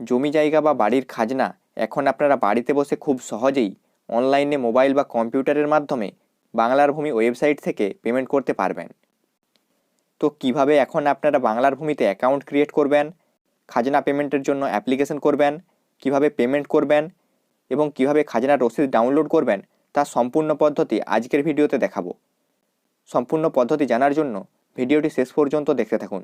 জমি জায়গা বা বাড়ির খাজনা এখন আপনারা বাড়িতে বসে খুব সহজেই অনলাইনে মোবাইল বা কম্পিউটারের মাধ্যমে বাংলার ভূমি ওয়েবসাইট থেকে পেমেন্ট করতে পারবেন। তো কীভাবে এখন আপনারা বাংলার ভূমিতে অ্যাকাউন্ট ক্রিয়েট করবেন, খাজনা পেমেন্টের জন্য অ্যাপ্লিকেশন করবেন, কীভাবে পেমেন্ট করবেন এবং কীভাবে খাজনার রসিদ ডাউনলোড করবেন তার সম্পূর্ণ পদ্ধতি আজকের ভিডিওতে দেখাবো। সম্পূর্ণ পদ্ধতি জানার জন্য ভিডিওটি শেষ পর্যন্ত দেখতে থাকুন।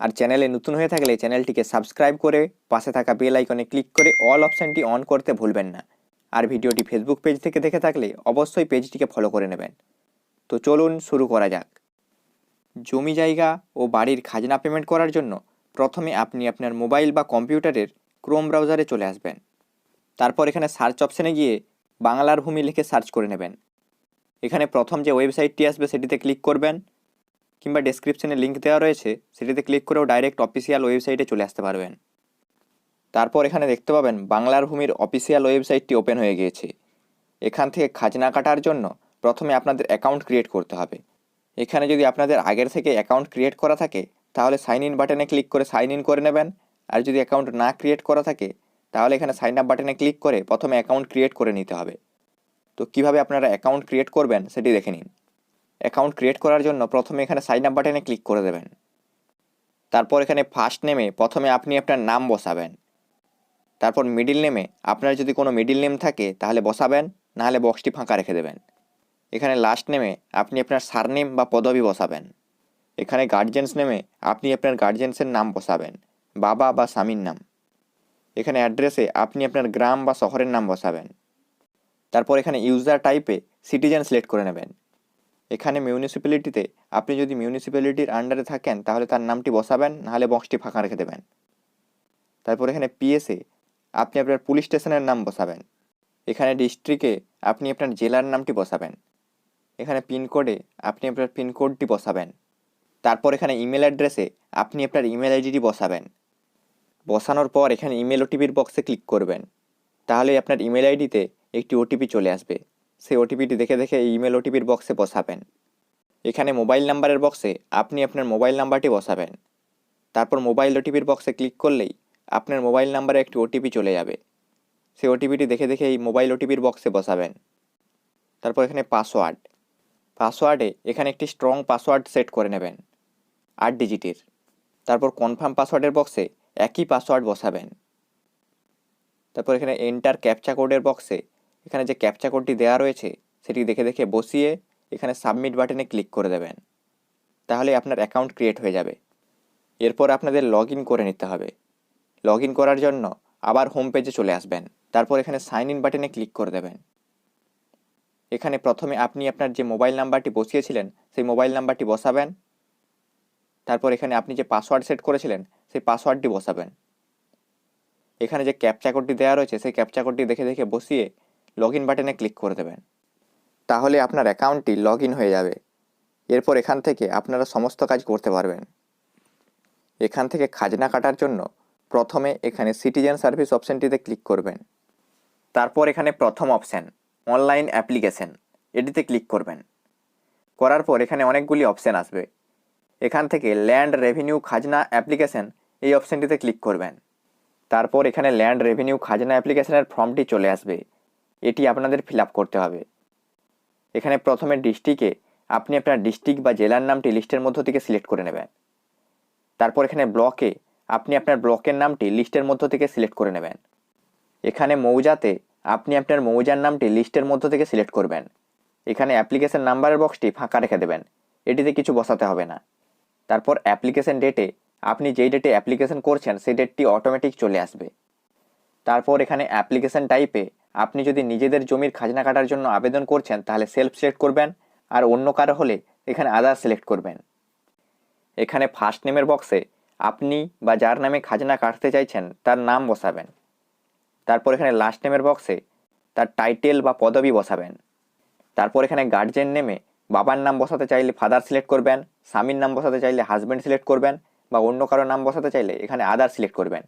আর চ্যানেলে নতুন হয়ে থাকলে চ্যানেলটিকে সাবস্ক্রাইব করে পাশে থাকা বেল আইকনে ক্লিক করে অল অপশানটি অন করতে ভুলবেন না। আর ভিডিওটি ফেসবুক পেজ থেকে দেখে থাকলে অবশ্যই পেজটিকে ফলো করে নেবেন। তো চলুন শুরু করা যাক। জমি জায়গা ও বাড়ির খাজনা পেমেন্ট করার জন্য প্রথমে আপনি আপনার মোবাইল বা কম্পিউটারের ক্রোম ব্রাউজারে চলে আসবেন। তারপর এখানে সার্চ অপশানে গিয়ে বাংলার ভূমি লিখে সার্চ করে নেবেন। এখানে প্রথম যে ওয়েবসাইটটি আসবে সেটিতে ক্লিক করবেন। কিংবা ডেসক্রিপশনে লিঙ্ক দেওয়া রয়েছে, সেটিতে ক্লিক করেও ডাইরেক্ট অফিসিয়াল ওয়েবসাইটে চলে আসতে পারবেন। তারপর এখানে দেখতে পাবেন বাংলার ভূমির অফিসিয়াল ওয়েবসাইটটি ওপেন হয়ে গিয়েছে। এখান থেকে খাজনা কাটার জন্য প্রথমে আপনাদের অ্যাকাউন্ট ক্রিয়েট করতে হবে। এখানে যদি আপনাদের আগের থেকে অ্যাকাউন্ট ক্রিয়েট করা থাকে, তাহলে সাইন ইন বাটনে ক্লিক করে সাইন ইন করে নেবেন। আর যদি অ্যাকাউন্ট না ক্রিয়েট করা থাকে, তাহলে এখানে সাইন আপ বাটনে ক্লিক করে প্রথমে অ্যাকাউন্ট ক্রিয়েট করে নিতে হবে। তো কীভাবে আপনারা অ্যাকাউন্ট ক্রিয়েট করবেন, সেটি দেখে নিন। অ্যাকাউন্ট ক্রিয়েট করার জন্য প্রথমে এখানে সাইন আপ বাটনে ক্লিক করে দেবেন। তারপর এখানে ফার্স্ট নেমে প্রথমে আপনি আপনার নাম বসাবেন। তারপর মিডিল নেমে আপনার যদি কোনো মিডিল নেম থাকে তাহলে বসাবেন, নাহলে বক্সটি ফাঁকা রেখে দেবেন। এখানে লাস্ট নেমে আপনি আপনার সারনেম বা পদবি বসাবেন। এখানে গার্জেন্স নেমে আপনি আপনার গার্জেন্সের নাম বসাবেন, বাবা বা স্বামীর নাম। এখানে অ্যাড্রেসে আপনি আপনার গ্রাম বা শহরের নাম বসাবেন। তারপর এখানে ইউজার টাইপে সিটিজেন সিলেক্ট করে নেবেন। এখানে মিউনিসিপ্যালিটিতে আপনি যদি মিউনিসিপ্যালিটির আন্ডারে থাকেন, তাহলে তার নামটি বসাবেন, নাহলে বক্সটি ফাঁকা রেখে দেবেন। তারপর এখানে পিএসএ আপনি আপনার পুলিশ স্টেশনের নাম বসাবেন। এখানে ডিস্ট্রিক্টে আপনি আপনার জেলার নামটি বসাবেন। এখানে পিনকোডে আপনি আপনার পিনকোডটি বসাবেন। তারপর এখানে ইমেল অ্যাড্রেসে আপনি আপনার ইমেল আইডিটি বসাবেন। বসানোর পর এখানে ইমেল ওটিপির বক্সে ক্লিক করবেন। তাহলে আপনার ইমেল আইডিতে একটি ওটিপি চলে আসবে। সেই ওটিপিটি দেখে দেখে এই ইমেল ওটিপির বক্সে বসাবেন। এখানে মোবাইল নাম্বারের বক্সে আপনি আপনার মোবাইল নাম্বারটি বসাবেন। তারপর মোবাইল ওটিপির বক্সে ক্লিক করলেই আপনার মোবাইল নাম্বারে একটি ওটিপি চলে যাবে। সেই ওটিপিটি দেখে দেখে এই মোবাইল ওটিপির বক্সে বসাবেন। তারপর এখানে পাসওয়ার্ড পাসওয়ার্ডে এখানে একটি স্ট্রং পাসওয়ার্ড সেট করে নেবেন, আট ডিজিটের তারপর কনফার্ম পাসওয়ার্ডের বক্সে একই পাসওয়ার্ড বসাবেন। তারপর এখানে এন্টার ক্যাপচা কোডের বক্সে এখানে যে ক্যাপচা কোডটি দেওয়া রয়েছে, সেটি দেখে দেখে বসিয়ে এখানে সাবমিট বাটনে ক্লিক করে দেবেন। তাহলে আপনার অ্যাকাউন্ট ক্রিয়েট হয়ে যাবে। এরপর আপনাদের লগ করে নিতে হবে। লগ করার জন্য আবার হোম পেজে চলে আসবেন। তারপর এখানে সাইন ইন বাটনে ক্লিক করে দেবেন। এখানে প্রথমে আপনি আপনার যে মোবাইল নাম্বারটি বসিয়েছিলেন, সেই মোবাইল নাম্বারটি বসাবেন। তারপর এখানে আপনি যে পাসওয়ার্ড সেট করেছিলেন, সেই পাসওয়ার্ডটি বসাবেন। এখানে যে ক্যাপচা কোডটি দেওয়া রয়েছে, সেই ক্যাপচা কোডটি দেখে দেখে বসিয়ে লগ ইন বাটনে ক্লিক করে দেবেন। তাহলে আপনার অ্যাকাউন্টটি লগ ইন হয়ে যাবে। এরপর এখান থেকে আপনারা সমস্ত কাজ করতে পারবেন। এখান থেকে খাজনা কাটার জন্য প্রথমে এখানে সিটিজেন সার্ভিস অপশানটিতে ক্লিক করবেন। তারপর এখানে প্রথম অপশান অনলাইন অ্যাপ্লিকেশন এটিতে ক্লিক করবেন। করার পর এখানে অনেকগুলি অপশান আসবে। এখান থেকে ল্যান্ড রেভিনিউ খাজনা অ্যাপ্লিকেশন এই অপশানটিতে ক্লিক করবেন। তারপর এখানে ল্যান্ড রেভিনিউ খাজনা অ্যাপ্লিকেশনের ফর্মটি চলে আসবে। এটি আপনাদের ফিল করতে হবে। এখানে প্রথমে ডিস্ট্রিক্টে আপনি আপনার ডিস্ট্রিক্ট বা জেলার নামটি লিস্টের মধ্য থেকে সিলেক্ট করে নেবেন। তারপর এখানে ব্লকে আপনি আপনার ব্লকের নামটি লিস্টের মধ্য থেকে সিলেক্ট করে নেবেন। এখানে মৌজাতে আপনি আপনার মৌজার নামটি লিস্টের মধ্য থেকে সিলেক্ট করবেন। এখানে অ্যাপ্লিকেশন নাম্বারের বক্সটি ফাঁকা রেখে দেবেন। এটিতে কিছু বসাতে হবে না। তারপর অ্যাপ্লিকেশন ডেটে আপনি যেই ডেটে অ্যাপ্লিকেশন করছেন, সেই ডেটটি অটোমেটিক চলে আসবে। তারপর এখানে অ্যাপ্লিকেশন টাইপে আপনি যদি নিজেদের জমির খাজনা কাটার জন্য আবেদন করছেন, তাহলে সেলফ সিলেক্ট করবেন আর অন্য কারও হলে এখানে আদার সিলেক্ট করবেন। এখানে ফার্স্ট নেমের বক্সে আপনি বা যার নামে খাজনা কাটতে চাইছেন, তার নাম বসাবেন। তারপর এখানে লাস্ট নেমের বক্সে তার টাইটেল বা পদবি বসাবেন। তারপর এখানে গার্জেন নেমে বাবার নাম বসাতে চাইলে ফাদার সিলেক্ট করবেন, স্বামীর নাম বসাতে চাইলে হাজব্যান্ড সিলেক্ট করবেন বা অন্য কারও নাম বসাতে চাইলে এখানে আদার সিলেক্ট করবেন।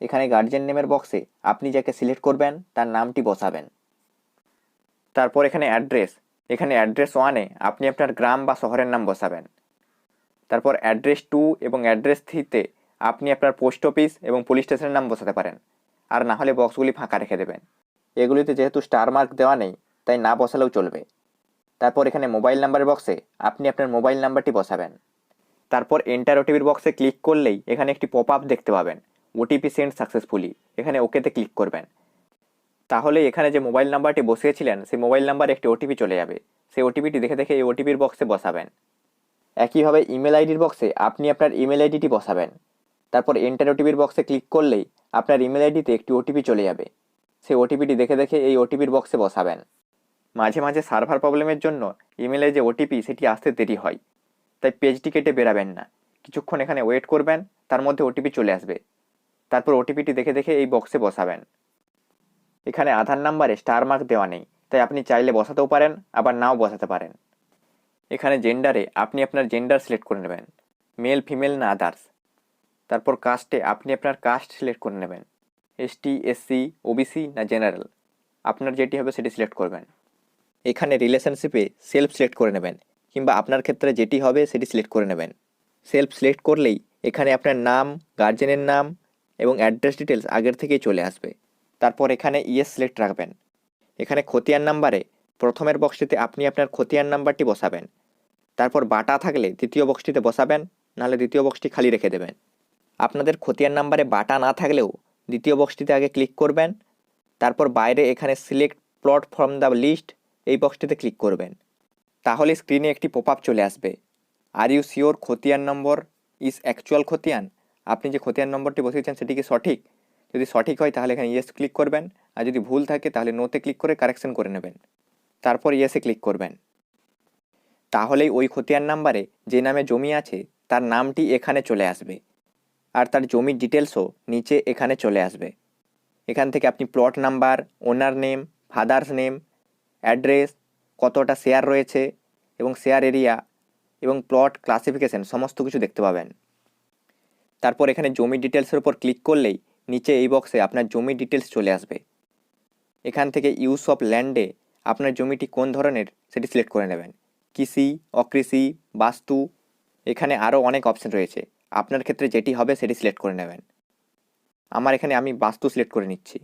এখানে গার্জেন নেমের বক্সে আপনি যাকে সিলেক্ট করবেন, তার নামটি বসাবেন। তারপর এখানে অ্যাড্রেস এখানে অ্যাড্রেস ওয়ানে আপনি আপনার গ্রাম বা শহরের নাম বসাবেন। তারপর অ্যাড্রেস টু এবং অ্যাড্রেস থ্রিতে আপনি আপনার পোস্ট অফিস এবং পুলিশ স্টেশনের নাম বসাতে পারেন। আর না হলে বক্সগুলি ফাঁকা রেখে দেবেন। এগুলিতে যেহেতু স্টার মার্ক দেওয়া নেই, তাই না বসালেও চলবে। তারপর এখানে মোবাইল নাম্বারের বক্সে আপনি আপনার মোবাইল নাম্বারটি বসাবেন। তারপর এন্টার ওটিপির বক্সে ক্লিক করলেই এখানে একটি পপ আপ দেখতে পাবেন। ওটিপি সেন্ড সাকসেসফুলি, এখানে ওকেতে ক্লিক করবেন। তাহলে এখানে যে মোবাইল নাম্বারটি বসিয়েছিলেন, সেই মোবাইল নাম্বারে একটি ওটিপি চলে যাবে। সেই ওটিপিটি দেখে দেখে এই ওটিপির বক্সে বসাবেন। একইভাবে ইমেল আইডির বক্সে আপনি আপনার ইমেল আইডিটি বসাবেন। তারপর এন্টার ওটিপির বক্সে ক্লিক করলেই আপনার ইমেল আইডিতে একটি ওটিপি চলে যাবে। সেই ওটিপিটি দেখে দেখে এই ওটিপির বক্সে বসাবেন। মাঝে মাঝে সার্ভার প্রবলেমের জন্য ইমেলে যে ওটিপি, সেটি আসতে দেরি হয়। তাই পেজটি কেটে বেরাবেন না। কিছুক্ষণ এখানে ওয়েট করবেন, তার মধ্যে ওটিপি চলে আসবে। তারপর ওটিপিটি দেখে দেখে এই বক্সে বসাবেন। এখানে আধার নাম্বারে স্টার মার্ক দেওয়া নেই, তাই আপনি চাইলে বসাতেও পারেন, আবার নাও বসাতে পারেন। এখানে জেন্ডারে আপনি আপনার জেন্ডার সিলেক্ট করে নেবেন মেল ফিমেল না আদার্স তারপর কাস্টে আপনি আপনার কাস্ট সিলেক্ট করে নেবেন এসটি এসসি ওবিসি না জেনারেল আপনার যেটি হবে সেটি সিলেক্ট করবেন। এখানে রিলেশনশিপে সেলফ সিলেক্ট করে নেবেন, কিংবা আপনার ক্ষেত্রে যেটি হবে সেটি সিলেক্ট করে নেবেন। সেলফ সিলেক্ট করলেই এখানে আপনার নাম গার্জেনের নাম এবং অ্যাড্রেস ডিটেলস আগের থেকেই চলে আসবে। তারপর এখানে ইয়েস সিলেক্ট রাখবেন। এখানে খতিয়ান নাম্বারে প্রথমের বক্সটিতে আপনি আপনার খতিয়ান নাম্বারটি বসাবেন। তারপর বাটা থাকলে দ্বিতীয় বক্সটিতে বসাবেন, নাহলে দ্বিতীয় বক্সটি খালি রেখে দেবেন। আপনাদের খতিয়ান নাম্বারে বাটা না থাকলেও দ্বিতীয় বক্সটিতে আগে ক্লিক করবেন। তারপর বাইরে এখানে select plot from the list এই বক্সটিতে ক্লিক করবেন। তাহলে স্ক্রিনে একটি পপ আপ চলে আসবে। আর ইউ শিওর খতিয়ান নম্বর ইজ অ্যাকচুয়াল খতিয়ান? আপনি যে খতিয়ান নম্বরটি বসিয়েছেন সেটি কি সঠিক? যদি সঠিক হয় তাহলে এখানে ইয়েস ক্লিক করবেন, আর যদি ভুল থাকে তাহলে নোতে ক্লিক করে কারেকশন করে নেবেন। তারপর ইয়েসে ক্লিক করবেন। তাহলেই ওই খতিয়ান নাম্বারে যে নামে জমি আছে, তার নামটি এখানে চলে আসবে, আর তার জমির ডিটেলসও নিচে এখানে চলে আসবে। এখান থেকে আপনি plot number owner name father's name address কতটা শেয়ার রয়েছে, এবং শেয়ার এরিয়া এবং প্লট ক্লাসিফিকেশন সমস্ত কিছু দেখতে পাবেন। তারপর এখানে জমি ডিটেলসের উপর ক্লিক করলেই নিচে এই বক্সে আপনার জমি ডিটেলস চলে আসবে। এখান থেকে ইউজ অফ ল্যান্ডে আপনার জমিটি কোন ধরনের সেটি সিলেক্ট করে নেবেন। কৃষি, অকৃষি, বাস্তু, এখানে আরও অনেক অপশন রয়েছে। আপনার ক্ষেত্রে যেটি হবে সেটি সিলেক্ট করে নেবেন। আমার এখানে আমি বাস্তু সিলেক্ট করে নিচ্ছি।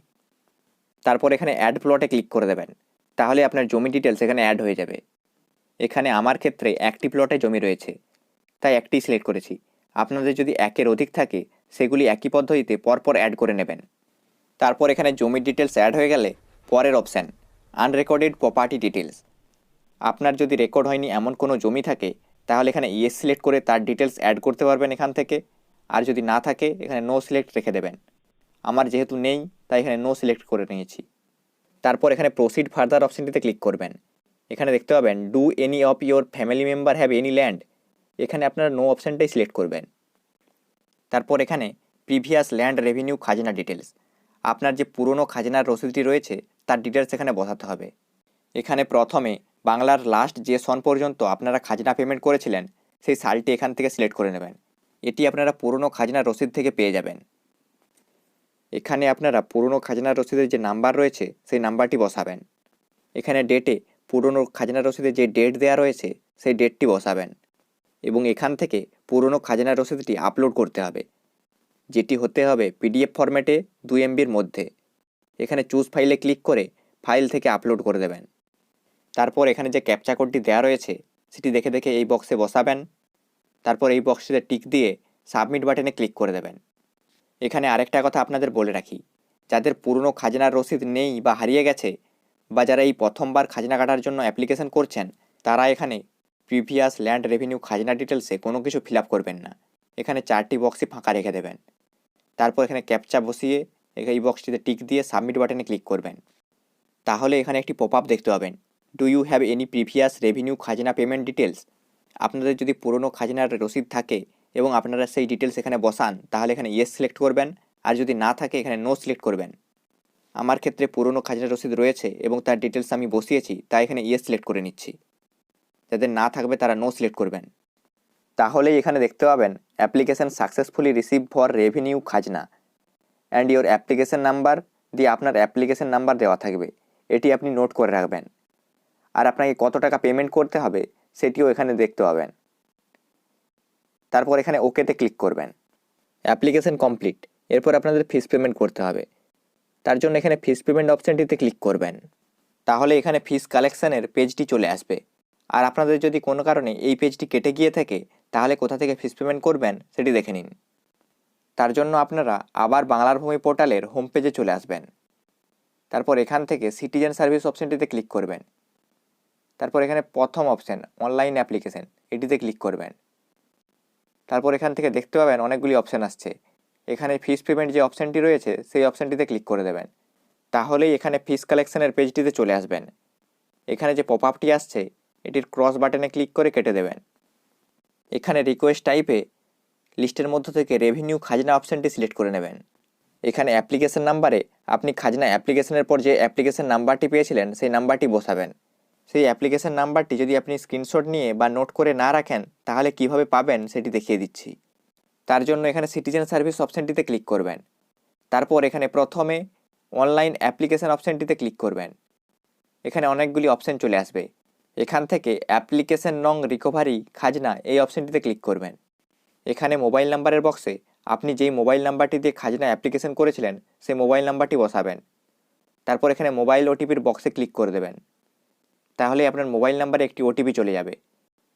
তারপর এখানে অ্যাড প্লটে ক্লিক করে দেবেন। তাহলে আপনার জমি ডিটেলস এখানে অ্যাড হয়ে যাবে। এখানে আমার ক্ষেত্রে একটি প্লটে জমি রয়েছে। তাই একটি সিলেক্ট করেছি। আপনাদের যদি একের অধিক থাকে, সেগুলি একই পদ্ধতিতে পরপর অ্যাড করে নেবেন। তারপর এখানে জমির ডিটেলস অ্যাড হয়ে গেলে পরের অপশান আনরেকর্ডেড প্রপার্টি ডিটেলস আপনার যদি রেকর্ড হয়নি এমন কোনো জমি থাকে, তাহলে এখানে ইয়েস সিলেক্ট করে তার ডিটেলস অ্যাড করতে পারবেন এখান থেকে। আর যদি না থাকে, এখানে নো সিলেক্ট রেখে দেবেন। আমার যেহেতু নেই, তাই এখানে নো সিলেক্ট করে নিয়েছি। তারপর এখানে প্রসিড ফার্দার অপশানটিতে ক্লিক করবেন। এখানে দেখতে পাবেন do any of your family member have any land এখানে আপনারা নো অপশানটাই সিলেক্ট করবেন। তারপর এখানে প্রিভিয়াস ল্যান্ড রেভিনিউ খাজনা ডিটেলস আপনার যে পুরনো খাজনার রসিদটি রয়েছে, তার ডিটেলস এখানে বসাতে হবে। এখানে প্রথমে বাংলার লাস্ট যে সন পর্যন্ত আপনারা খাজনা পেমেন্ট করেছিলেন, সেই সালটি এখান থেকে সিলেক্ট করে নেবেন। এটি আপনারা পুরনো খাজনার রসিদ থেকে পেয়ে যাবেন। এখানে আপনারা পুরনো খাজনার রসিদের যে নাম্বার রয়েছে, সেই নাম্বারটি বসাবেন। এখানে ডেটে পুরনো খাজনার রসিদে যে ডেট দেওয়া রয়েছে, সেই ডেটটি বসাবেন। এবং এখান থেকে পুরনো খাজনার রসিদটি আপলোড করতে হবে। যেটি হতে হবে পিডিএফ ফরম্যাটে দুই এমবির মধ্যে। এখানে চুজ ফাইলে ক্লিক করে ফাইল থেকে আপলোড করে দেবেন। তারপর এখানে যে ক্যাপচা কোডটি দেওয়া রয়েছে, সেটি দেখে দেখে এই বক্সে বসাবেন। তারপর এই বক্সটিতে টিক দিয়ে সাবমিট বাটনে ক্লিক করে দেবেন। এখানে আরেকটা কথা আপনাদের বলে রাখি, যাদের পুরনো খাজনার রসিদ নেই বা হারিয়ে গেছে বা যারা এই প্রথমবার খাজনা কাটার জন্য অ্যাপ্লিকেশন করছেন, তারা এখানে প্রিভিয়াস ল্যান্ড রেভিনিউ খাজনা ডিটেলসে কোনো কিছু ফিল করবেন না। এখানে চারটি বক্সই ফাঁকা রেখে দেবেন। তারপর এখানে ক্যাপচা বসিয়ে এই বক্সটিতে টিক দিয়ে সাবমিট বাটনে ক্লিক করবেন। তাহলে এখানে একটি পপ আপ দেখতে পাবেন। Do you have any previous revenue খাজনা পেমেন্ট ডিটেলস আপনাদের যদি পুরনো খাজনার রসিদ থাকে এবং আপনারা সেই ডিটেলস এখানে বসান, তাহলে এখানে ইয়েস সিলেক্ট করবেন। আর যদি না থাকে, এখানে নো সিলেক্ট করবেন। আমার ক্ষেত্রে পুরনো খাজনার রসিদ রয়েছে এবং তার ডিটেলস আমি বসিয়েছি, তাই এখানে ইয়েস সিলেক্ট করে নিচ্ছি। যাদের না থাকবে তারা নো সিলেক্ট করবেন। তাহলেই এখানে দেখতে পাবেন application successfully receive for revenue খাজনা। অ্যান্ড ইওর অ্যাপ্লিকেশন নাম্বার দিয়ে আপনার অ্যাপ্লিকেশন নাম্বার দেওয়া থাকবে। এটি আপনি নোট করে রাখবেন। আর আপনাকে কত টাকা পেমেন্ট করতে হবে, সেটিও এখানে দেখতে পাবেন। তারপর এখানে ওকেতে ক্লিক করবেন। অ্যাপ্লিকেশন কমপ্লিট এরপর আপনাদের ফিস পেমেন্ট করতে হবে। তার জন্য এখানে ফিস পেমেন্ট অপশানটিতে ক্লিক করবেন। তাহলে এখানে ফিস কালেকশানের পেজটি চলে আসবে। আর আপনাদের যদি কোনো কারণে এই পেজটি কেটে গিয়ে থাকে, তাহলে কোথা থেকে ফিস পেমেন্ট করবেন সেটি দেখে নিন। তার জন্য আপনারা আবার বাংলার ভূমি পোর্টালের হোম পেজে চলে আসবেন। তারপর এখান থেকে সিটিজেন সার্ভিস অপশানটিতে ক্লিক করবেন। তারপর এখানে প্রথম অপশান অনলাইন অ্যাপ্লিকেশন এটিতে ক্লিক করবেন। তারপর এখান থেকে দেখতে পাবেন অনেকগুলি অপশান আসছে। এখানে ফিস পেমেন্ট যে অপশানটি রয়েছে, সেই অপশানটিতে ক্লিক করে দেবেন। তাহলেই এখানে ফিস কালেকশানের পেজটিতে চলে আসবেন। এখানে যে পপ আপটি আসছে এটির ক্রস বাটনে ক্লিক করে কেটে দেবেন। এখানে রিকোয়েস্ট টাইপে লিস্টের মধ্য থেকে রেভিনিউ খাজনা অপশানটি সিলেক্ট করে নেবেন। এখানে অ্যাপ্লিকেশন নাম্বারে আপনি খাজনা অ্যাপ্লিকেশনের পর যে অ্যাপ্লিকেশন নাম্বারটি পেয়েছিলেন, সেই নাম্বারটি বসাবেন। সেই অ্যাপ্লিকেশন নাম্বারটি যদি আপনি স্ক্রিনশট নিয়ে বা নোট করে না রাখেন, তাহলে কীভাবে পাবেন সেটি দেখিয়ে দিচ্ছি। তার জন্য এখানে সিটিজেন সার্ভিস অপশানটিতে ক্লিক করবেন। তারপর এখানে প্রথমে অনলাইন অ্যাপ্লিকেশন অপশানটিতে ক্লিক করবেন। এখানে অনেকগুলি অপশান চলে আসবে। এখান থেকে অ্যাপ্লিকেশন নং রিকভারি খাজনা এই অপশানটিতে ক্লিক করবেন। এখানে মোবাইল নাম্বারের বক্সে আপনি যেই মোবাইল নাম্বারটি দিয়ে খাজনা অ্যাপ্লিকেশন করেছিলেন, সেই মোবাইল নাম্বারটি বসাবেন। তারপর এখানে মোবাইল ওটিপির বক্সে ক্লিক করে দেবেন। তাহলে আপনার মোবাইল নাম্বারে একটি ওটিপি চলে যাবে।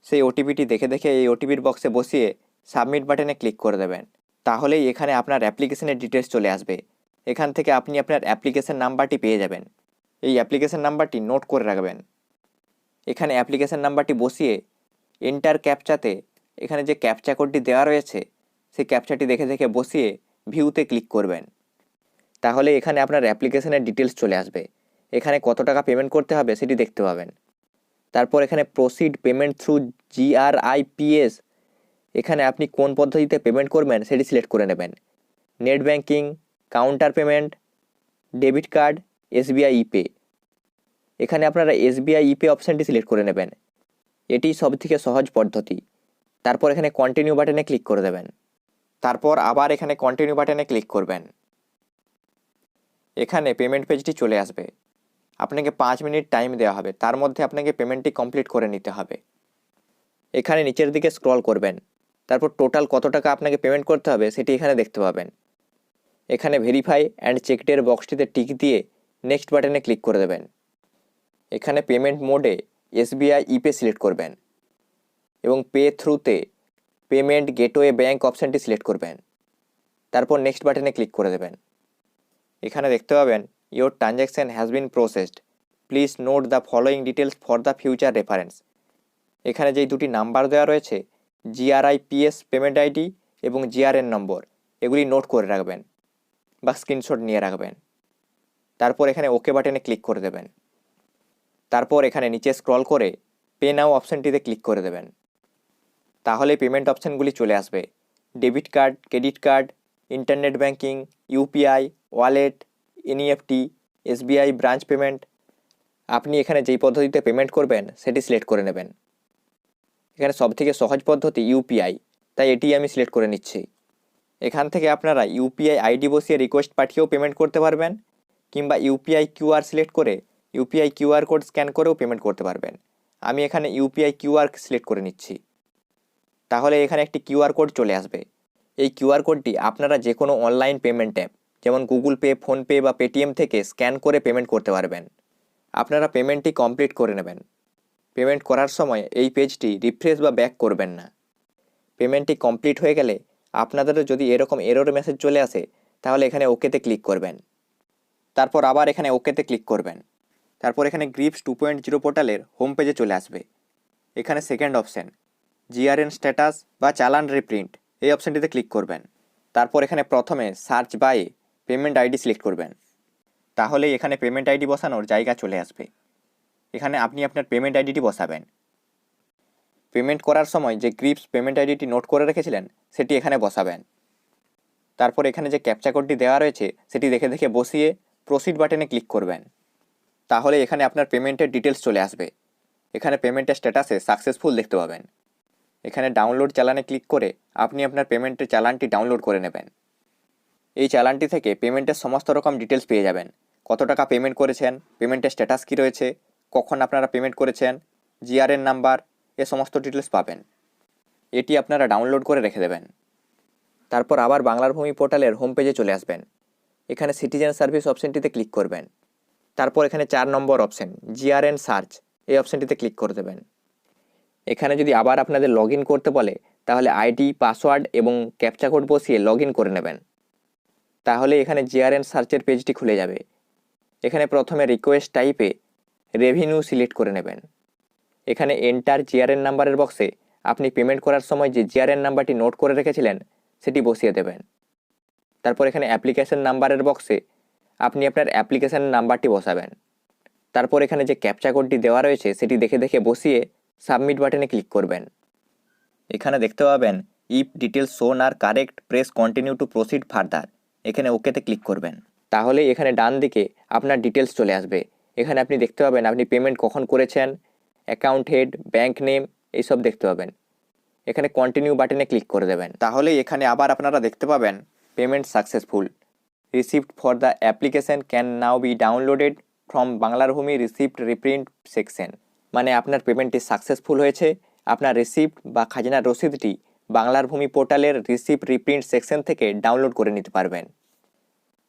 সেই ওটিপিটি দেখে দেখে এই ওটিপির বক্সে বসিয়ে সাবমিট বাটনে ক্লিক করে দেবেন। তাহলেই এখানে আপনার অ্যাপ্লিকেশনের ডিটেলস চলে আসবে। এখান থেকে আপনি আপনার অ্যাপ্লিকেশন নাম্বারটি পেয়ে যাবেন। এই অ্যাপ্লিকেশন নাম্বারটি নোট করে রাখবেন। এখানে অ্যাপ্লিকেশন নাম্বারটি বসিয়ে এন্টার ক্যাপচাতে এখানে যে ক্যাপচা কোডটি দেওয়া রয়েছে, সেই ক্যাপচাটি দেখে দেখে বসিয়ে ভিউতে ক্লিক করবেন। তাহলে এখানে আপনার অ্যাপ্লিকেশানের ডিটেলস চলে আসবে। এখানে কত টাকা পেমেন্ট করতে হবে সেটি দেখতে পাবেন। তারপর এখানে প্রসিড পেমেন্ট থ্রু জিআরআইপিএস এখানে আপনি কোন পদ্ধতিতে পেমেন্ট করবেন সেটি সিলেক্ট করে নেবেন। Net banking counter payment debit card SBI ePay এখানে আপনারা এসবিআই ইপে অপশানটি সিলেক্ট করে নেবেন। এটি সবথেকে সহজ পদ্ধতি। তারপর এখানে কন্টিনিউ বাটনে ক্লিক করে দেবেন। তারপর আবার এখানে কন্টিনিউ বাটনে ক্লিক করবেন। এখানে পেমেন্ট পেজটি চলে আসবে। আপনাকে পাঁচ মিনিট টাইম দেওয়া হবে। তার মধ্যে আপনাকে পেমেন্টটি কমপ্লিট করে নিতে হবে। এখানে নিচের দিকে স্ক্রল করবেন। তারপর টোটাল কত টাকা আপনাকে পেমেন্ট করতে হবে সেটি এখানে দেখতে পাবেন। এখানে ভেরিফাই অ্যান্ড চেকডের বক্সটিতে টিক দিয়ে নেক্সট বাটনে ক্লিক করে দেবেন। এখানে পেমেন্ট মোডে এসবিআই ইপে সিলেক্ট করবেন এবং পে থ্রুতে পেমেন্ট গেটওয়ে ব্যাঙ্ক অপশানটি সিলেক্ট করবেন। তারপর নেক্সট বাটনে ক্লিক করে দেবেন। এখানে দেখতে পাবেন your transaction has been processed please note the following details for the future reference এখানে যেই দুটি নাম্বার দেওয়া রয়েছে জিআরআইপিএস পেমেন্ট আইডি এবং জিআরএন নম্বর এগুলি নোট করে রাখবেন বা স্ক্রিনশট নিয়ে রাখবেন। তারপর এখানে ওকে বাটনে ক্লিক করে দেবেন। তারপর এখানে নিচে স্ক্রল করে পে নাও অপশানটিতে ক্লিক করে দেবেন। তাহলে পেমেন্ট অপশানগুলি চলে আসবে। Debit card credit card internet banking UPI wallet NEFT SBI branch payment আপনি এখানে যেই পদ্ধতিতে পেমেন্ট করবেন, সেটি সিলেক্ট করে নেবেন। এখানে সবথেকে সহজ পদ্ধতি ইউপিআই তাই এটি আমি সিলেক্ট করে নিচ্ছি। এখান থেকে আপনারা ইউপিআই আইডি বসিয়ে রিকোয়েস্ট পাঠিয়েও পেমেন্ট করতে পারবেন, কিংবা ইউপিআই কিউআর সিলেক্ট করে ইউপিআই কিউআর কোড স্ক্যান করেও পেমেন্ট করতে পারবেন। আমি এখানে ইউপিআই কিউআর সিলেক্ট করে নিচ্ছি। তাহলে এখানে একটি কিউআর কোড চলে আসবে। এই কিউআর কোডটি আপনারা যে কোনো অনলাইন পেমেন্ট অ্যাপ যেমন গুগল পে ফোনপে বা পেটিএম থেকে স্ক্যান করে পেমেন্ট করতে পারবেন। আপনারা পেমেন্টটি কমপ্লিট করে নেবেন। পেমেন্ট করার সময় এই পেজটি রিফ্রেশ বা ব্যাক করবেন না। পেমেন্টটি কমপ্লিট হয়ে গেলে আপনাদেরও যদি এরকম এরর মেসেজ চলে আসে, তাহলে এখানে ওকেতে ক্লিক করবেন। তারপর আবার এখানে ওকেতে ক্লিক করবেন। তারপর এখানে গ্রিপস টু পয়েন্ট জিরো পোর্টালের হোম পেজে চলে আসবে। এখানে সেকেন্ড অপশান জিআরএন স্ট্যাটাস বা চালান রিপ্রিন্ট এই অপশানটিতে ক্লিক করবেন। তারপর এখানে প্রথমে search by payment ID select করবেন। তাহলেই এখানে পেমেন্ট আইডি বসানোর জায়গা চলে আসবে। এখানে আপনি আপনার পেমেন্ট আইডিটি বসাবেন। পেমেন্ট করার সময় যে গ্রিপস পেমেন্ট আইডিটি নোট করে রেখেছিলেন, সেটি এখানে বসাবেন। তারপর এখানে যে ক্যাপচা কোডটি দেওয়া রয়েছে, সেটি দেখে দেখে বসিয়ে প্রসিড বাটনে ক্লিক করবেন। তাহলে এখানে আপনার পেমেন্টের ডিটেলস চলে আসবে। এখানে পেমেন্টের স্ট্যাটাসে সাকসেসফুল দেখতে পাবেন। এখানে ডাউনলোড চালানে ক্লিক করে আপনি আপনার পেমেন্টের চালানটি ডাউনলোড করে নেবেন। এই চালানটি থেকে পেমেন্টের সমস্ত রকম ডিটেলস পেয়ে যাবেন। কত টাকা পেমেন্ট করেছেন, পেমেন্টের স্ট্যাটাস কী রয়েছে, কখন আপনারা পেমেন্ট করেছেন জিআরএন নাম্বার এ সমস্ত ডিটেলস পাবেন। এটি আপনারা ডাউনলোড করে রেখে দেবেন। তারপর আবার বাংলার ভূমি পোর্টালের হোম পেজে চলে আসবেন। এখানে সিটিজেন সার্ভিস অপশনটিতে ক্লিক করবেন। তারপর এখানে চার নম্বর অপশন জিআরএন সার্চ এই অপশনটিতে ক্লিক করে দেবেন। এখানে যদি আবার আপনাদের লগ করতে বলে, তাহলে আইডি পাসওয়ার্ড এবং ক্যাপচা কোড বসিয়ে লগ করে নেবেন। তাহলে এখানে জিআরএন সার্চের পেজটি খুলে যাবে। এখানে প্রথমে রিকোয়েস্ট টাইপে রেভিনিউ সিলেক্ট করে নেবেন। এখানে এন্টার জিআরএন নাম্বারের বক্সে আপনি পেমেন্ট করার সময় যে জিআরএন নাম্বারটি নোট করে রেখেছিলেন, সেটি বসিয়ে দেবেন। তারপর এখানে অ্যাপ্লিকেশন নাম্বারের বক্সে আপনি আপনার অ্যাপ্লিকেশন নাম্বারটি বসাবেন। তারপর এখানে যে ক্যাপচা কোডটি দেওয়া রয়েছে, সেটি দেখে দেখে বসিয়ে সাবমিট বাটনে ক্লিক করবেন। এখানে দেখতে পাবেন if details shown are correct press continue to proceed further এখানে ওকেতে ক্লিক করবেন। তাহলে এখানে ডান দিকে আপনার ডিটেলস চলে আসবে। এখানে আপনি দেখতে পাবেন, আপনি পেমেন্ট কখন করেছেন অ্যাকাউন্ট হেড ব্যাঙ্ক নেম এইসব দেখতে পাবেন। এখানে কন্টিনিউ বাটনে ক্লিক করে দেবেন। তাহলে এখানে আবার আপনারা দেখতে পাবেন payment successful receipt for the application can now be downloaded from Banglar Bhumi receipt reprint section মানে আপনার পেমেন্টটি সাকসেসফুল হয়েছে, আপনার রিসিপ্ট বা খাজনার রসিদটি বাংলার ভূমি পোর্টালের রিসিপ্ট রিপ্রিন্ট সেকশন থেকে ডাউনলোড করে নিতে পারবেন।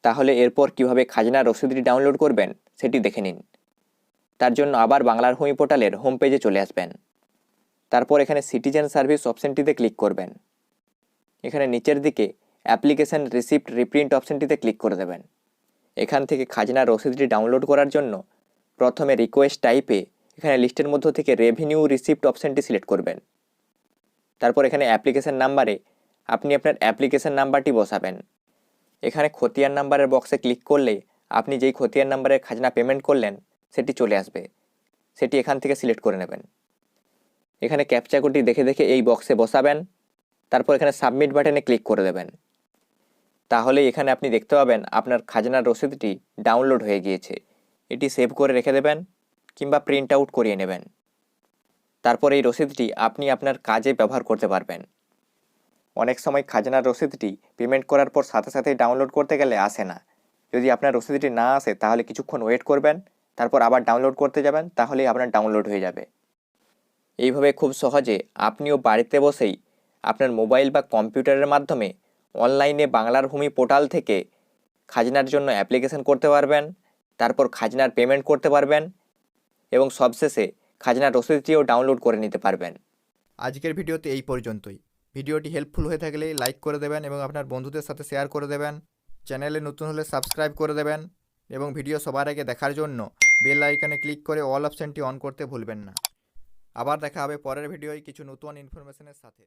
তাহলে এরপর কীভাবে খাজনার রসিদটি ডাউনলোড করবেন, সেটি দেখে নিন। তার জন্য আবার বাংলার ভূমি পোর্টালের হোম পেজে চলে আসবেন। তারপর এখানে সিটিজেন সার্ভিস অপশনটিতে ক্লিক করবেন। এখানে নিচের দিকে অ্যাপ্লিকেশন রিসিপ্ট রিপ্রিন্ট অপশনটিতে ক্লিক করে দেবেন। এখান থেকে খাজনার রসিদটি ডাউনলোড করার জন্য প্রথমে রিকোয়েস্ট টাইপে এখানে লিস্টের মধ্য থেকে রেভিনিউ রিসিপ্ট অপশনটি সিলেক্ট করবেন। তারপর এখানে অ্যাপ্লিকেশান নাম্বারে আপনি আপনার অ্যাপ্লিকেশন নাম্বারটি বসাবেন। এখানে খতিয়ান নাম্বারের বক্সে ক্লিক করলে আপনি যেই খতিয়ান নাম্বারের খাজনা পেমেন্ট করলেন সেটি চলে আসবে। সেটি এখান থেকে সিলেক্ট করে নেবেন। এখানে ক্যাপচা দেখে দেখে এই বক্সে বসাবেন। তারপর এখানে সাবমিট বাটনে ক্লিক করে দেবেন। তাহলে এখানে আপনি দেখতে পাবেন আপনার খাজনার রসিদটি ডাউনলোড হয়ে গিয়েছে। এটি সেভ করে রেখে দেবেন কিংবা প্রিন্ট আউট করিয়ে নেবেন। তারপর এই রসিদটি আপনি আপনার কাজে ব্যবহার করতে পারবেন। অনেক সময় খাজনার রসিদটি পেমেন্ট করার পর সাথে সাথে ডাউনলোড করতে গেলে আসে না। যদি আপনার রসিদটি না আসে, তাহলে কিছুক্ষণ ওয়েট করবেন, তারপর আবার ডাউনলোড করতে যাবেন, তাহলেই আপনার ডাউনলোড হয়ে যাবে। এইভাবে খুব সহজে আপনিও বাড়িতে বসেই আপনার মোবাইল বা কম্পিউটারের মাধ্যমে অনলাইনে বাংলার ভূমি পোর্টাল থেকে খাজনার জন্য অ্যাপ্লিকেশন করতে পারবেন, তারপর খাজনার পেমেন্ট করতে পারবেন এবং সবশেষে খাজনার রসিদটিও ডাউনলোড করে নিতে পারবেন। আজকের ভিডিওতে এই পর্যন্তই। ভিডিওটি হেল্পফুল হয়ে থাকলে লাইক করে দেবেন এবং আপনার বন্ধুদের সাথে শেয়ার করে দেবেন। চ্যানেলে নতুন হলে সাবস্ক্রাইব করে দেবেন এবং ভিডিও সবার আগে দেখার জন্য বেল আইকনে ক্লিক করে অল অপশানটি অন করতে ভুলবেন না। আবার দেখা হবে পরের ভিডিওয় কিছু নতুন ইনফরমেশনের সাথে।